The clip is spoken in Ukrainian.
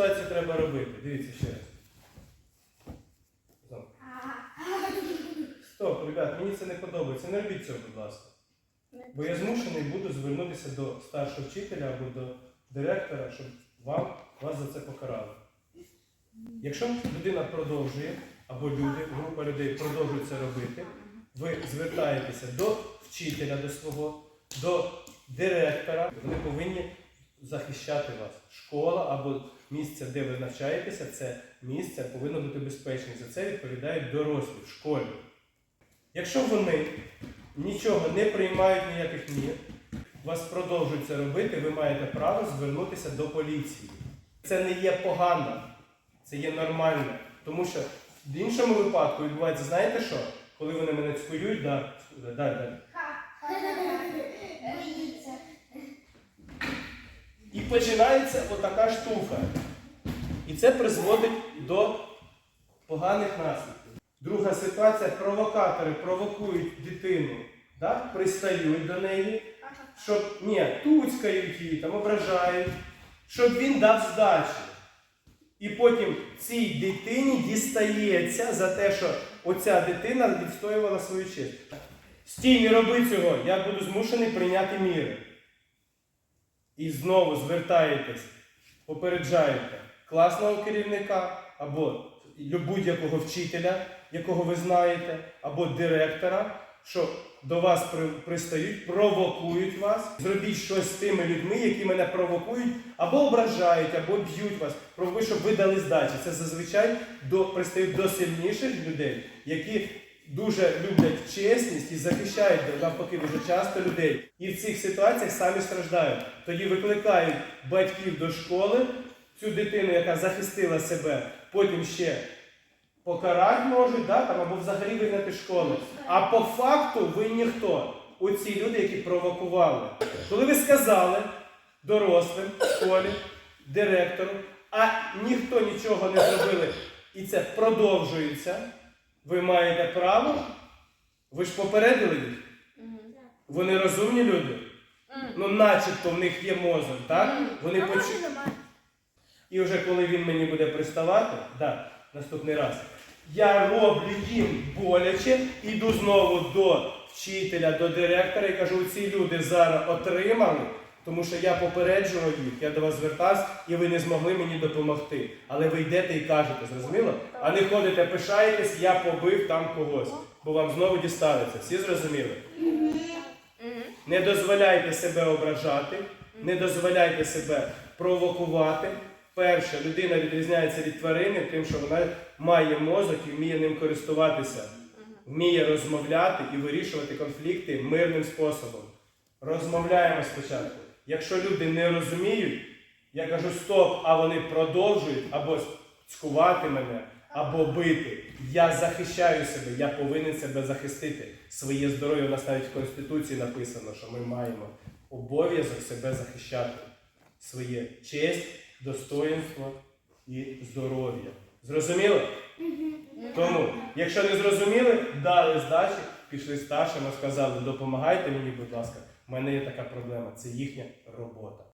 ситуації треба робити? Дивіться ще раз. Знову. Стоп, ребят, мені це не подобається. Не робіть цього, будь ласка. Бо я змушений буду звернутися до старшого вчителя або до директора, щоб вам, вас за це покарали. Якщо людина продовжує, або люди, група людей продовжують це робити, ви звертаєтеся до вчителя, до свого, до директора. Вони повинні захищати вас. Школа або місце, де ви навчаєтеся, це місце повинно бути безпечним. За це відповідають дорослі в школі. Якщо вони нічого не приймають ніяких мір, вас продовжують це робити, ви маєте право звернутися до поліції. Це не є погано, це є нормально. Тому що в іншому випадку відбувається, знаєте що? Коли вони мене цькують, да, да, да, Боїться. І починається отака штука. І це призводить до поганих наслідків. Друга ситуація провокатори провокують дитину, да? пристають до неї, щоб ні, туцькають її, там ображають, щоб він дав здачі. І потім цій дитині дістається за те, що оця дитина відстоювала свою честь. Стій, не роби цього, я буду змушений прийняти міри. І знову звертаєтесь, попереджаєте класного керівника або будь-якого вчителя, якого ви знаєте, або директора, що до вас пристають, провокують вас. Зробіть щось з тими людьми, які мене провокують, або ображають, або б'ють вас. Провокують, щоб ви дали здачі. Це зазвичай до, пристають до сильніших людей, які дуже люблять чесність і захищають навпаки дуже часто людей. І в цих ситуаціях самі страждають. Тоді викликають батьків до школи, цю дитину, яка захистила себе, потім ще покарати можуть, да, там, або взагалі вигнати школи. А по факту ви ніхто. Оці люди, які провокували. Коли ви сказали дорослим школі, директору, а ніхто нічого не зробили, і це продовжується, ви маєте право, ви ж попередили їх. Вони розумні люди. Ну, начебто в них є мозок, так? Вони почу... І вже коли він мені буде приставати, да, наступний раз, я роблю їм боляче, іду знову до вчителя, до директора і кажу, ці люди зараз отримали, тому що я попереджував їх, я до вас звертався, і ви не змогли мені допомогти. Але ви йдете і кажете, зрозуміло? А не ходите, пишаєтесь, я побив там когось, бо вам знову дістанеться. Всі зрозуміли? Не дозволяйте себе ображати, не дозволяйте себе провокувати. Перше, людина відрізняється від тварини, тим, що вона має мозок і вміє ним користуватися, вміє розмовляти і вирішувати конфлікти мирним способом. Розмовляємо спочатку. Якщо люди не розуміють, я кажу стоп, а вони продовжують або цькувати мене, або бити. Я захищаю себе, я повинен себе захистити. Своє здоров'я у нас навіть в Конституції написано, що ми маємо обов'язок себе захищати. Своє честь, достоїнство і здоров'я. Зрозуміло? Тому, якщо не зрозуміли, дали здачі, пішли старшим, сказали, допомагайте мені, будь ласка, мене є така проблема, це їхня робота.